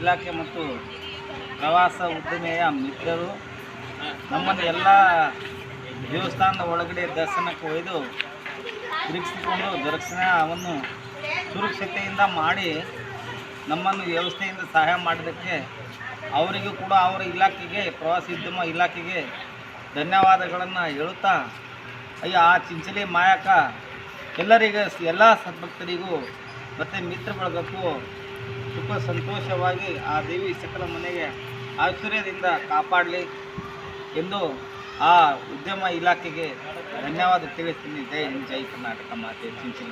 ಇಲಾಖೆ ಮತ್ತು ಪ್ರವಾಸ ಉದ್ದಿಮೆಯ ಮಿತ್ರರು ನಮ್ಮನ್ನು ಎಲ್ಲ ದೇವಸ್ಥಾನದ ಒಳಗಡೆ ದರ್ಶನಕ್ಕೆ ಒಯ್ದು ತಿರುಗಿಸಿಕೊಂಡು ದರ್ಶನವನ್ನು ಸುರಕ್ಷತೆಯಿಂದ ಮಾಡಿ ನಮ್ಮನ್ನು ವ್ಯವಸ್ಥೆಯಿಂದ ಸಹಾಯ ಮಾಡಿದ್ದಕ್ಕೆ ಅವರಿಗೂ ಕೂಡ ಅವರ ಇಲಾಖೆಗೆ ಪ್ರವಾಸೋದ್ಯಮ ಇಲಾಖೆಗೆ ಧನ್ಯವಾದಗಳನ್ನು ಹೇಳುತ್ತಾ, ಅಯ್ಯ, ಆ ಚಿಂಚಲಿ ಮಾಯಕ ಎಲ್ಲರಿಗೂ, ಎಲ್ಲ ಸದ್ಭಕ್ತರಿಗೂ ಮತ್ತು ಮಿತ್ರ ಬಳಗಕ್ಕೂ ಸುಖ ಸಂತೋಷವಾಗಿ ಆ ದೇವಿ ಸಕಲ ಮನೆಗೆ ಆಶ್ಚರ್ಯದಿಂದ ಕಾಪಾಡಲಿ ಎಂದು ಆ ಉದ್ಯಮ ಇಲಾಖೆಗೆ ಧನ್ಯವಾದ ತಿಳಿಸ್ತೀನಿ. ಜೈ ಹಿಂದ್, ಜೈ ಕರ್ನಾಟಕ, ಮಾತೆ ಚಿಂಚಿನ